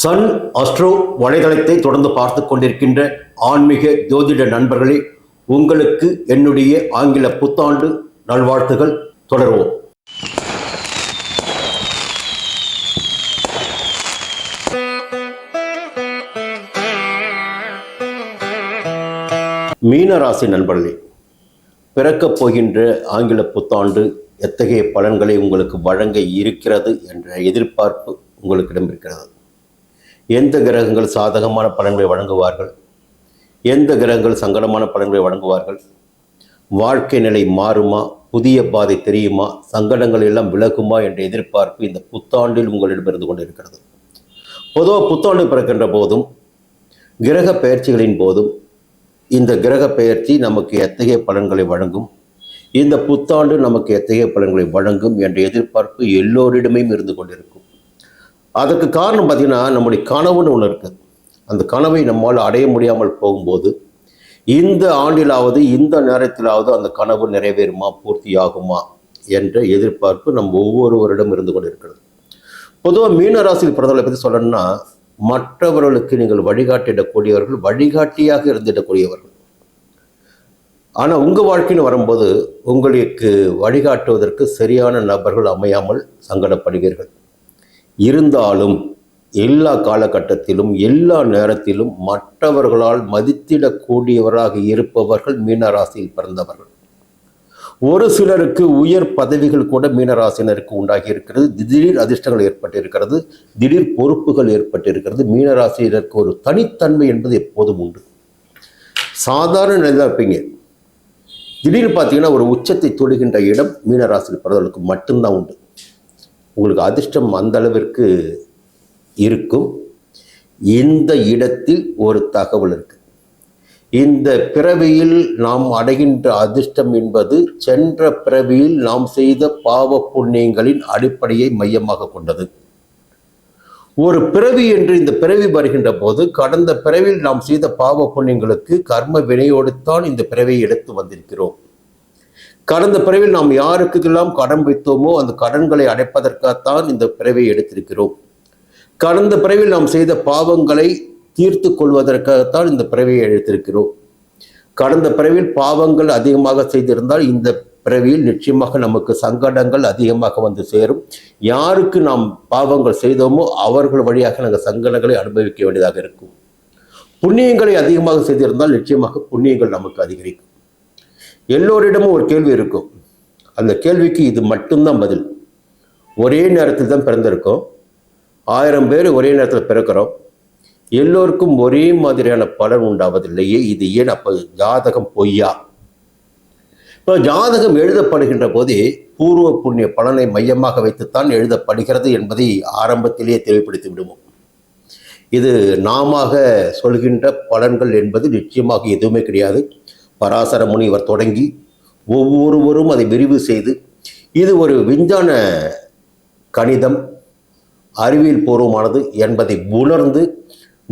Sun astro வலைதளத்தை தொடர்ந்து பார்த்து கொண்டிருக்கின்ற ஆன்மீக ஜோதிட நண்பர்களே உங்களுக்கு என்னுடைய ஆங்கில புத்தாண்டு நல்வாழ்த்துகள். தொடர்வோம். மீனராசி நண்பர்களே பிறக்கப் போகின்ற ஆங்கில புத்தாண்டு எத்தகைய பலன்களை உங்களுக்கு வழங்க இருக்கிறது என்ற எதிர்பார்ப்பு உங்களுக்கிடம் இருக்கிறது எந்த கிரகங்கள் சாதகமான பலன்களை வழங்குவார்கள்? எந்த கிரகங்கள் சங்கடமான பலன்களை வழங்குவார்கள்? வாழ்க்கை நிலை மாறுமா? புதிய பாதை தெரியுமா? சங்கடங்கள் எல்லாம் விலகுமா என்ற எதிர்பார்ப்பு இந்த புத்தாண்டில் உங்களிடம் இருந்து கொண்டிருக்கிறது. பொதுவாக புத்தாண்டு பிறக்கின்ற போதும் கிரக பயிற்சிகளின் போதும் இந்த கிரக பெயர்ச்சி நமக்கு எத்தகைய பலன்களை வழங்கும்? இந்த புத்தாண்டு நமக்கு எத்தகைய பலன்களை வழங்கும் என்ற எதிர்பார்ப்பு எல்லோரிடமையும் இருந்து கொண்டிருக்கும். அதற்கு காரணம் பார்த்தீங்கன்னா நம்முடைய கனவுன்னு ஒன்று இருக்குது அந்த கனவை நம்மால் அடைய முடியாமல் போகும்போது இந்த ஆண்டிலாவது இந்த நேரத்திலாவது அந்த கனவு நிறைவேறுமா பூர்த்தியாகுமா என்ற எதிர்பார்ப்பு நம் ஒவ்வொருவரிடம் இருந்து கொண்டிருக்கிறது. பொதுவாக மீனராசியில் பிறந்தவர்களை பற்றி சொல்லணும்னா மற்றவர்களுக்கு நீங்கள் வழிகாட்டிடக்கூடியவர்கள் வழிகாட்டியாக இருந்திடக்கூடியவர்கள். ஆனால் உங்கள் வாழ்க்கைன்னு வரும்போது உங்களுக்கு வழிகாட்டுவதற்கு சரியான நபர்கள் அமையாமல் சங்கடப்படுவீர்கள். இருந்தாலும் எல்லா காலகட்டத்திலும் எல்லா நேரத்திலும் மற்றவர்களால் மதித்திடக்கூடியவராக இருப்பவர்கள் மீனராசியில் பிறந்தவர்கள். ஒரு சிலருக்கு உயர் பதவிகள் கூட மீனராசினருக்கு உண்டாகி இருக்கிறது திடீர் அதிர்ஷ்டங்கள் ஏற்பட்டிருக்கிறது. திடீர் பொறுப்புகள் ஏற்பட்டிருக்கிறது. மீனராசினருக்கு ஒரு தனித்தன்மை என்பது எப்போதும் உண்டு. சாதாரண நிலையில் இருப்பீங்க. திடீர்னு பார்த்தீங்கன்னா ஒரு உச்சத்தை தொடுகின்ற இடம் மீனராசியில் பிறந்தவர்களுக்கு மட்டும்தான் உண்டு. உங்களுக்கு அதிர்ஷ்டம் அந்த அளவிற்கு இருக்கும். இந்த இடத்தில் ஒரு தகவல் இருக்கு. இந்த பிறவியில் நாம் அடைகின்ற அதிர்ஷ்டம் என்பது சென்ற பிறவியில் நாம் செய்த பாவ புண்ணியங்களின் அடிப்படையை மையமாக கொண்டது. ஒரு பிறவி என்று இந்த பிறவி வருகின்ற போது கடந்த பிறவியில் நாம் செய்த பாவ புண்ணியங்களுக்கு கர்ம வினையோடுத்தான் இந்த பிறவியை எடுத்து வந்திருக்கிறோம். கடந்த பிறவில் நாம் யாருக்கெல்லாம் கடன் வைத்தோமோ அந்த கடன்களை அடைப்பதற்காகத்தான் இந்த பிறவியை எடுத்திருக்கிறோம். கடந்த பிறவில் நாம் செய்த பாவங்களை தீர்த்து கொள்வதற்காகத்தான் இந்த பிறவியை எடுத்திருக்கிறோம். கடந்த பிறவில் பாவங்கள் அதிகமாக செய்திருந்தால் இந்த பிறவியில் நிச்சயமாக நமக்கு சங்கடங்கள் அதிகமாக வந்து சேரும். யாருக்கு நாம் பாவங்கள் செய்தோமோ அவர்கள் வழியாக நாங்கள் சங்கடங்களை அனுபவிக்க வேண்டியதாக இருக்கும். புண்ணியங்களை அதிகமாக செய்திருந்தால் நிச்சயமாக புண்ணியங்கள் நமக்கு அதிகரிக்கும். எல்லோரிடமும் ஒரு கேள்வி இருக்கும். அந்த கேள்விக்கு இது மட்டும்தான் பதில். ஒரே நேரத்தில் தான் பிறந்திருக்கோம். ஆயிரம் பேர் ஒரே நேரத்தில் பிறக்கிறோம். எல்லோருக்கும் ஒரே மாதிரியான பலன் உண்டாவதில்லையே இது ஏன் அப்போ ஜாதகம் பொய்யா? இப்போ ஜாதகம் எழுதப்படுகின்ற போதே பூர்வ புண்ணிய பலனை மையமாக வைத்துத்தான் எழுதப்படுகிறது என்பதை ஆரம்பத்திலேயே தெளிவுபடுத்தி விடுவோம். இது நாம சொல்கின்ற பலன்கள் என்பது நிச்சயமாக எதுவுமே கிடையாது. பராசர முனிவர் தொடங்கி ஒவ்வொருவரும் அதை விரிவு செய்து இது ஒரு விஞ்ஞான கணிதம். அறிவியல் பூர்வமானது என்பதை உணர்ந்து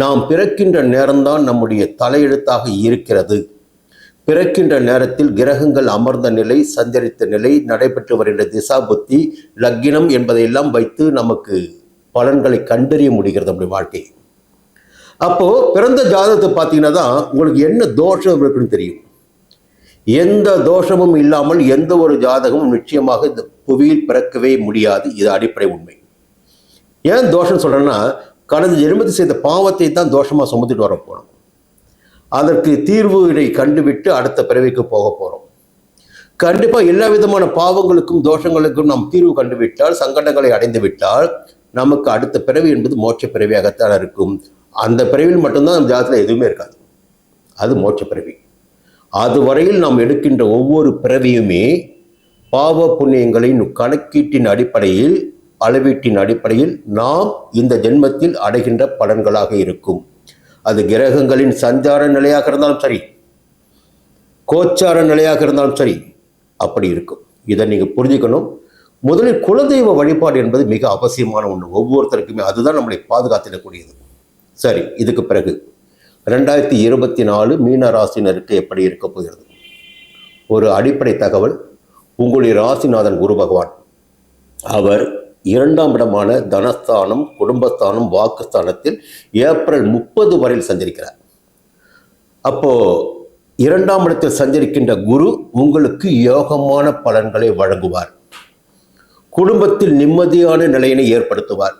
நாம் பிறக்கின்ற நேரம்தான் நம்முடைய தலையெழுத்தாக இருக்கிறது. பிறக்கின்ற நேரத்தில் கிரகங்கள் அமர்ந்த நிலை சஞ்சரித்த நிலை நடைபெற்று வருகின்ற திசா புத்தி லக்கினம் என்பதையெல்லாம் வைத்து நமக்கு பலன்களை கண்டறிய முடிகிறது நம்முடைய வாழ்க்கை. அப்போது பிறந்த ஜாதகத்தை பார்த்தீங்கன்னா தான் உங்களுக்கு என்ன தோஷம் இருக்குன்னு தெரியும். எந்த தோஷமும் இல்லாமல் எந்த ஒரு ஜாதகமும் நிச்சயமாக இந்த புவியில் பிறக்கவே முடியாது. இது அடிப்படை உண்மை. ஏன் தோஷம் சொல்கிறேன்னா கடந்த ஜென்மத்தில் செய்த பாவத்தை தான் தோஷமாக சுமந்துட்டு வர போகிறோம் அதற்கு தீர்வுகளை கண்டுவிட்டு அடுத்த பிறவிக்கு போக போகிறோம் கண்டிப்பாக எல்லா விதமான பாவங்களுக்கும் தோஷங்களுக்கும் நாம் தீர்வு கண்டுவிட்டால் சங்கடங்களை அடைந்து விட்டால் நமக்கு அடுத்த பிறவி என்பது மோட்ச பிறவியாகத்தான் இருக்கும். அந்த பிறவியில் மட்டும்தான் நம்ம ஜாதத்தில் எதுவுமே இருக்காது. அது மோட்ச பிறவி. அதுவரையில் நாம் எடுக்கின்ற ஒவ்வொரு பிறவியுமே பாவ புண்ணியங்களின் கணக்கீட்டின் அடிப்படையில் அளவீட்டின் அடிப்படையில் நாம் இந்த ஜென்மத்தில் அடைகின்ற பலன்களாக இருக்கும். அது கிரகங்களின் சஞ்சார நிலையாக இருந்தாலும் சரி கோச்சார நிலையாக இருந்தாலும் சரி அப்படி இருக்கும். இதை நீங்கள் புரிஞ்சுக்கணும். முதலில் குலதெய்வ வழிபாடு என்பது மிக அவசியமான ஒன்று. ஒவ்வொருத்தருக்குமே அதுதான் நம்மளை பாதுகாத்திடக்கூடியது. சரி இதுக்கு பிறகு. ரெண்டாயிரத்தி இருபத்தி நாலு மீன ராசினருக்கு எப்படி இருக்க போகிறது? ஒரு அடிப்படை தகவல் உங்களுடைய ராசிநாதன் குரு பகவான். அவர் இரண்டாம் இடமான தனஸ்தானம் குடும்பஸ்தானம் வாக்குஸ்தானத்தில் ஏப்ரல் முப்பது வரையில் சஞ்சரிக்கிறார். அப்போ இரண்டாம் இடத்தில் சஞ்சரிக்கின்ற குரு உங்களுக்கு யோகமான பலன்களை வழங்குவார். குடும்பத்தில் நிம்மதியான நிலையினை ஏற்படுத்துவார்.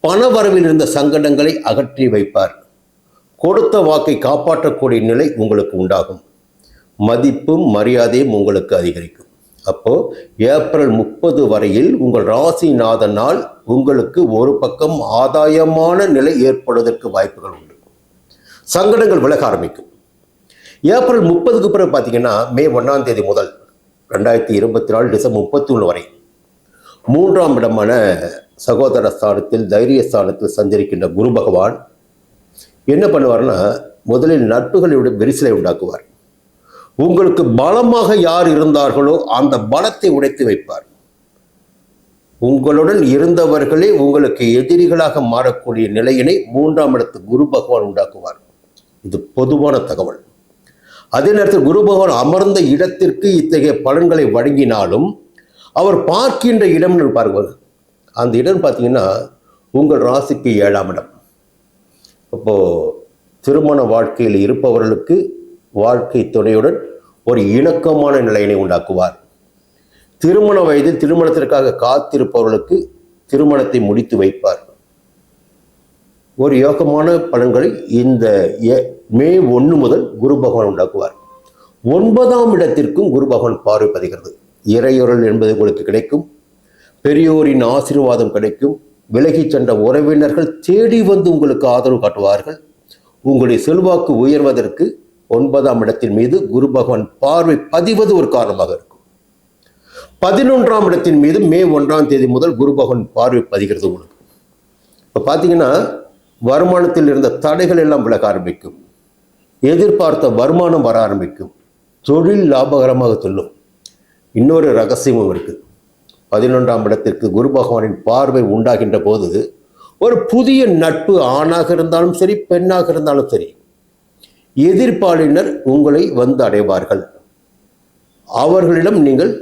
பண வரவில் இருந்த சங்கடங்களை அகற்றி வைப்பார். கொடுத்த வாக்கை காப்பாற்றக்கூடிய நிலை உங்களுக்கு உண்டாகும். மதிப்பும் மரியாதையும் உங்களுக்கு அதிகரிக்கும். அப்போ ஏப்ரல் முப்பது வரையில் உங்கள் ராசிநாதனால் உங்களுக்கு ஒரு பக்கம் ஆதாயமான நிலை ஏற்படுவதற்கு வாய்ப்புகள் உண்டு. சங்கடங்கள் விலக ஆரம்பிக்கும். ஏப்ரல் முப்பதுக்கு பிறகு பார்த்தீங்கன்னா மே ஒன்றாம் தேதி முதல் ரெண்டாயிரத்தி இருபத்தி நாலு டிசம்பர் முப்பத்தி ஒன்று வரை மூன்றாம் இடமான சகோதர ஸ்தானத்தில் தைரிய ஸ்தானத்தில் சஞ்சரிக்கின்ற குரு பகவான் என்ன பண்ணுவார்னா முதலில் நட்புகளுடைய விரிசலை உண்டாக்குவார். உங்களுக்கு பலமாக யார் இருந்தார்களோ அந்த பலத்தை உடைத்து வைப்பார். உங்களுடன் இருந்தவர்களே உங்களுக்கு எதிரிகளாக மாறக்கூடிய நிலையினை மூன்றாம் இடத்து குரு பகவான் உண்டாக்குவார். இது பொதுவான தகவல். அதே நேரத்தில் குரு பகவான் அமர்ந்த இடத்திற்கு இத்தகைய பலன்களை வழங்கினாலும் அவர் பார்க்கின்ற இடம்னு பாருங்கள் அந்த இடம் பார்த்தீங்கன்னா உங்கள் ராசிக்கு ஏழாம் இடம். அப்போது திருமண வாழ்க்கையில் இருப்பவர்களுக்கு வாழ்க்கை துணையுடன் ஒரு இணக்கமான நிலையினை உண்டாக்குவார். திருமண வயதில் திருமணத்திற்காக காத்திருப்பவர்களுக்கு திருமணத்தை முடித்து வைப்பார். ஒரு யோகமான பலன்களை இந்த ஏ- மே ஒன்று முதல் குரு பகவான் உண்டாக்குவார். ஒன்பதாம் இடத்திற்கும் குரு பகவான் பார்வை பதிகிறது. இறையொருள் என்பது உங்களுக்கு கிடைக்கும். பெரியோரின் ஆசீர்வாதம் கிடைக்கும். விலகிச் சென்ற உறவினர்கள் தேடி வந்து உங்களுக்கு ஆதரவு காட்டுவார்கள். உங்களுடைய செல்வாக்கு உயர்வதற்கு ஒன்பதாம் இடத்தின் மீது குரு பகவான் பார்வை பதிவது ஒரு காரணமாக இருக்கும். பதினொன்றாம் இடத்தின் மீது மே ஒன்றாம் தேதி முதல் குரு பகவான் பார்வை பதிகிறது உங்களுக்கு. இப்போ பார்த்தீங்கன்னா வருமானத்தில் இருந்த தடைகள் எல்லாம் விலக ஆரம்பிக்கும். எதிர்பார்த்த வருமானம் வர ஆரம்பிக்கும். தொழில் லாபகரமாக செல்லும். இன்னொரு ரகசியமும் இருக்குது பதினொன்றாம் இடத்திற்கு குரு பகவானின் பார்வை உண்டாகின்ற போது ஒரு புதிய நட்பு ஆணாக இருந்தாலும் சரி பெண்ணாக இருந்தாலும் சரி எதிர்ப்பாளினர் உங்களை வந்து அடைவார்கள். அவர்களிடம் நீங்கள்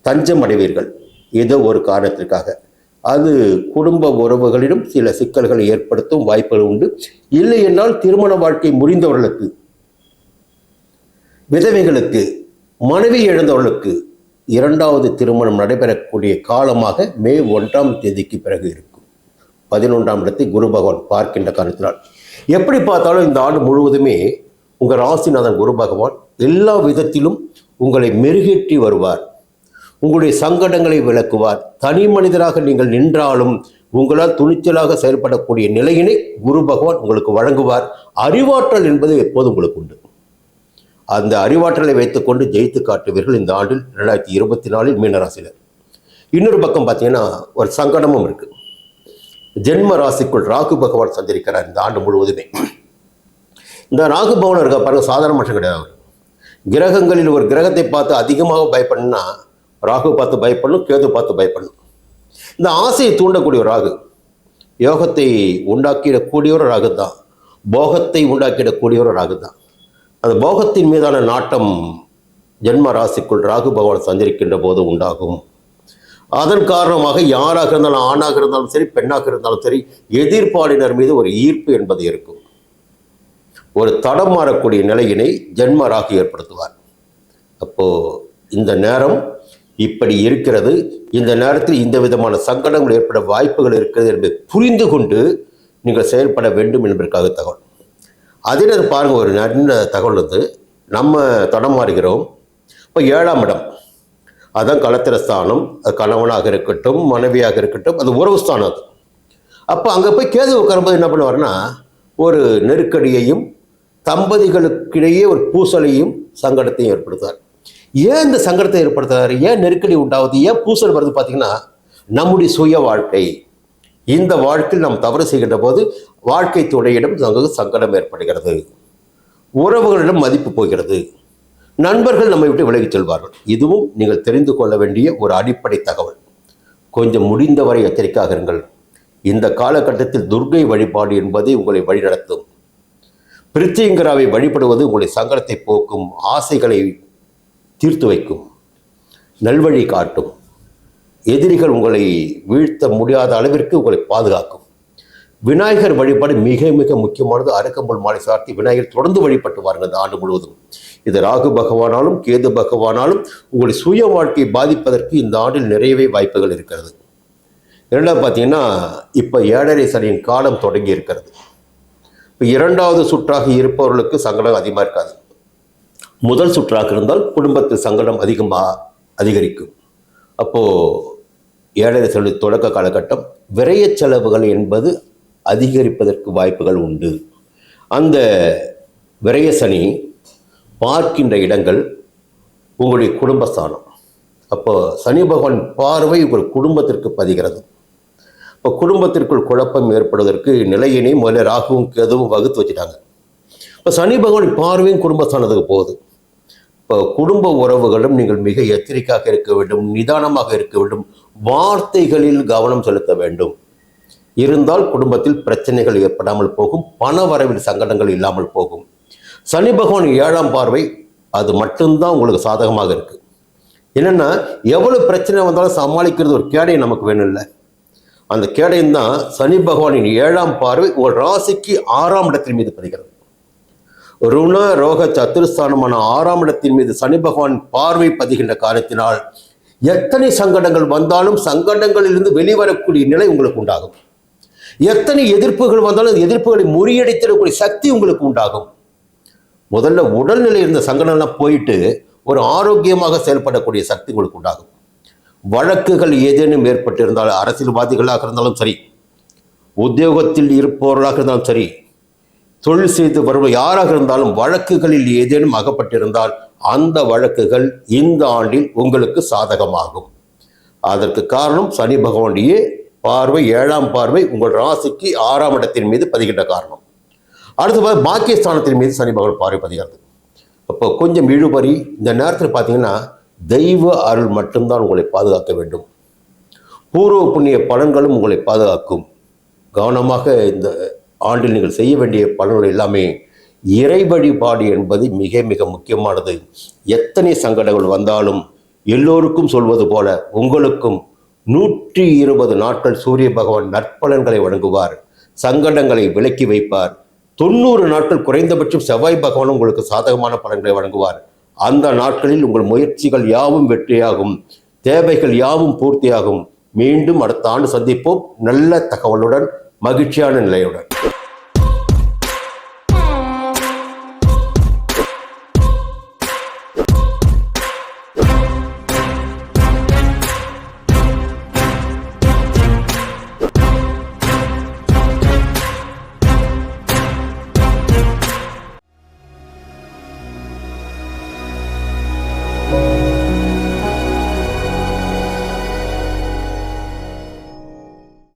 தஞ்சம் அடைவீர்கள். ஏதோ ஒரு காரணத்திற்காக. அது குடும்ப உறவுகளிடம் சில சிக்கல்களை ஏற்படுத்தும் வாய்ப்புகள் உண்டு. இல்லை என்றால் திருமண வாழ்க்கை முறிந்தவர்களுக்கு விதவைகளுக்கு மனைவி இழந்தவர்களுக்கு இரண்டாவது திருமணம் நடைபெற நடைபெறக்கூடிய காலமாக மே ஒன்றாம் தேதிக்கு பிறகு இருக்கும். பதினொன்றாம் இடத்தை குரு பகவான் பார்க்கின்ற காரணத்தினால். எப்படி பார்த்தாலும் இந்த ஆண்டு முழுவதுமே உங்கள் ராசிநாதன் குரு பகவான் எல்லா விதத்திலும் உங்களை மெருகேற்றி வருவார். உங்களுடைய சங்கடங்களை விளக்குவார். தனி மனிதராக நீங்கள் நின்றாலும் உங்களால் துணிச்சலாக செயல்படக்கூடிய நிலையினை குரு பகவான் உங்களுக்கு வழங்குவார். அறிவாற்றல் என்பது எப்போதும் உங்களுக்கு உண்டு. அந்த அறிவாற்றலை வைத்துக்கொண்டு ஜெயித்து காட்டுவீர்கள் இந்த ஆண்டில் ரெண்டாயிரத்தி இருபத்தி நாலில் மீனராசினர் இன்னொரு பக்கம் பார்த்தீங்கன்னா ஒரு சங்கடமும் இருக்கு. ஜென்ம ராசிக்குள் ராகு பகவான் சஞ்சரிக்கிறார் இந்த ஆண்டு முழுவதுமே. இந்த ராகு பவன் இருக்க பாருங்க சாதாரண மனுஷன் கிடையாது. அவர். கிரகங்களில் ஒரு கிரகத்தை பார்த்து அதிகமாக பயப்படணும்னா ராகு பார்த்து பயப்படணும் கேது பார்த்து பயப்படணும். இந்த ஆசையை தூண்டக்கூடிய ஒரு ராகு யோகத்தை உண்டாக்கிடக்கூடிய ஒரு ராகு தான். போகத்தை உண்டாக்கிடக்கூடிய ஒரு ராகு தான். அந்த போகத்தின் மீதான நாட்டம் ஜென்ம ராசிக்குள் ராகு பகவான் சஞ்சரிக்கின்ற போது உண்டாகும். அதன் காரணமாக யாராக இருந்தாலும் ஆணாக இருந்தாலும் சரி பெண்ணாக இருந்தாலும் சரி எதிர்ப்பாளினர் மீது ஒரு ஈர்ப்பு என்பது இருக்கும். ஒரு தடம் மாறக்கூடிய நிலையினை ஜென்மராகு ஏற்படுத்துவார். அப்போ இந்த நேரம் இப்படி இருக்கிறது. இந்த நேரத்தில் இந்த விதமான சங்கடங்கள் ஏற்பட வாய்ப்புகள் இருக்கிறது என்பதை புரிந்து கொண்டு நீங்கள் செயல்பட வேண்டும் என்பதற்காக தகவல். அதே நேரம் ஒரு நல்ல தகவல் வந்து நம்ம தடம் மாறுகிறோம். இப்போ ஏழாம் இடம். அதுதான் களத்திர ஸ்தானம் அது கணவனாக இருக்கட்டும் மனைவியாக இருக்கட்டும் அது உறவு ஸ்தானம் அது. அப்போ அங்கே போய் கேது உட்காரும்போது என்ன பண்ணுவார்னா ஒரு நெருக்கடியையும் தம்பதிகளுக்கிடையே ஒரு பூசலையும் சங்கடத்தையும் ஏற்படுத்துவார். ஏன் இந்த சங்கடத்தை ஏற்படுத்துறாரு? ஏன் நெருக்கடி உண்டாகுது? ஏன் பூசல் வருது பார்த்தீங்கன்னா நம்முடைய சுய வாழ்க்கை. இந்த வாழ்க்கையில் நாம் தவறு செய்கின்ற போது வாழ்க்கை துணையிடம் சங்கடம் ஏற்படுகிறது. உறவுகளிடம் மதிப்பு போகிறது. நண்பர்கள் நம்மை விட்டு விலகிச் செல்வார்கள். இதுவும் நீங்கள் தெரிந்து கொள்ள வேண்டிய ஒரு அடிப்படை தகவல். கொஞ்சம் முடிந்தவரை எச்சரிக்கையாக இருங்கள். இந்த காலகட்டத்தில் துர்கை வழிபாடு என்பதை உங்களை வழிநடத்தும். பிரித்தியங்கராவை வழிபடுவது உங்களை சங்கடத்தை போக்கும் ஆசைகளை தீர்த்து வைக்கும். நல்வழி காட்டும். எதிரிகள் உங்களை வீழ்த்த முடியாத அளவிற்கு உங்களை பாதுகாக்கும். விநாயகர் வழிபாடு மிக மிக முக்கியமானது. அருக்கம்புல் மாலை சார்த்தி விநாயகர் தொடர்ந்து வழிபட்டு வாருங்க இந்த ஆண்டு முழுவதும். இது ராகு பகவானாலும் கேது பகவானாலும் உங்களுடைய சுய வாழ்க்கையை பாதிப்பதற்கு இந்த ஆண்டில் நிறையவே வாய்ப்புகள் இருக்கிறது. இரண்டாவது பார்த்தீங்கன்னா இப்போ ஏழரை சனியின் காலம் தொடங்கி இருக்கிறது. இப்போ இரண்டாவது சுற்றாக இருப்பவர்களுக்கு சங்கடம் அதிகமாக இருக்காது. முதல் சுற்றாக இருந்தால் குடும்பத்து சங்கடம் அதிகமாக அதிகரிக்கும். அப்போது ஏழரை சனி தொடக்க காலகட்டம் விரைய செலவுகள் என்பது அதிகரிப்பதற்கு வாய்ப்புகள் உண்டு. அந்த விரய சனி பார்க்கின்ற இடங்கள் உங்களுடைய குடும்பஸ்தானம். அப்போ சனி பகவான் பார்வை உங்கள் குடும்பத்திற்கு பதிகிறது. இப்போ குடும்பத்திற்குள் குழப்பம் ஏற்படுவதற்கு நிலையினை முதல்ல ராகுவும் கேதுவும் வகுத்து வச்சுட்டாங்க. இப்போ சனி பகவான் பார்வையும் குடும்பஸ்தானத்துக்கு போகுது. இப்போ குடும்ப உறவுகளும் நீங்கள் மிக எச்சரிக்கையாக இருக்க வேண்டும் நிதானமாக இருக்க வேண்டும் வார்த்தைகளில் கவனம் செலுத்த வேண்டும். இருந்தால் குடும்பத்தில் பிரச்சனைகள் ஏற்படாமல் போகும் பண வரவில் சங்கடங்கள் இல்லாமல் போகும். சனி பகவான் ஏழாம் பார்வை அது மட்டும்தான் உங்களுக்கு சாதகமாக இருக்கு. என்னென்னா எவ்வளவு பிரச்சனை வந்தாலும் சமாளிக்கிறது ஒரு கேடை நமக்கு வேணும் இல்லை அந்த கேடையும் தான் சனி பகவானின் ஏழாம் பார்வை உங்கள் ராசிக்கு ஆறாம் இடத்தின் மீது பதிகிறது ருண ரோக சத்துருஸ்தானமான ஆறாம் இடத்தின் மீது சனி பகவான் பார்வை பதிகின்ற காரணத்தினால் எத்தனை சங்கடங்கள் வந்தாலும் சங்கடங்களிலிருந்து வெளிவரக்கூடிய நிலை உங்களுக்கு உண்டாகும். எத்தனை எதிர்ப்புகள் வந்தாலும் அந்த எதிர்ப்புகளை முறியடித்திடக்கூடிய சக்தி உங்களுக்கு உண்டாகும். முதல்ல உடல்நிலை இருந்த சங்கடம்லாம் போயிட்டு ஒரு ஆரோக்கியமாக செயல்படக்கூடிய சக்தி உங்களுக்கு உண்டாகும். வழக்குகள் ஏதேனும் ஏற்பட்டிருந்தாலும் அரசியல்வாதிகளாக இருந்தாலும் சரி உத்தியோகத்தில் இருப்பவர்களாக இருந்தாலும் சரி தொழில் செய்து வருபவர் யாராக இருந்தாலும் வழக்குகளில் ஏதேனும் அகப்பட்டிருந்தால் அந்த வழக்குகள் இந்த ஆண்டில் உங்களுக்கு சாதகமாகும். அதற்கு காரணம் சனி பகவானுடைய பார்வை ஏழாம் பார்வை உங்கள் ராசிக்கு ஆறாம் இடத்தின் மீது பதிகின்ற காரணம். அடுத்து பாரு- பாக்கியஸ்தானத்தின் மீது சனி பகவான் பார்வை பதிகிறது. அப்போ கொஞ்சம் இழுபறி இந்த நேரத்தில் பார்த்தீங்கன்னா தெய்வ அருள் மட்டும்தான் உங்களை பாதுகாக்க வேண்டும். பூர்வ புண்ணிய பலன்களும் உங்களை பாதுகாக்கும். கவனமாக இந்த ஆண்டில் நீங்கள் செய்ய வேண்டிய பலன்கள் எல்லாமே இறை வழிபாடு என்பது மிக மிக முக்கியமானது. எத்தனை சங்கடங்கள் வந்தாலும் எல்லோருக்கும் சொல்வது போல உங்களுக்கும் நூற்றி இருபது நாட்கள் சூரிய பகவான் நற்பலன்களை வழங்குவார் சங்கடங்களை விலக்கி வைப்பார். தொண்ணூறு நாட்கள் குறைந்தபட்சம் செவ்வாய் பகவான் உங்களுக்கு சாதகமான பலன்களை வழங்குவார். அந்த நாட்களில் உங்கள் முயற்சிகள் யாவும் வெற்றியாகும் தேவைகள் யாவும் பூர்த்தியாகும். மீண்டும் அடுத்த ஆண்டு சந்திப்போம். நல்ல தகவலுடன் மகிழ்ச்சியான நிலையுடன்.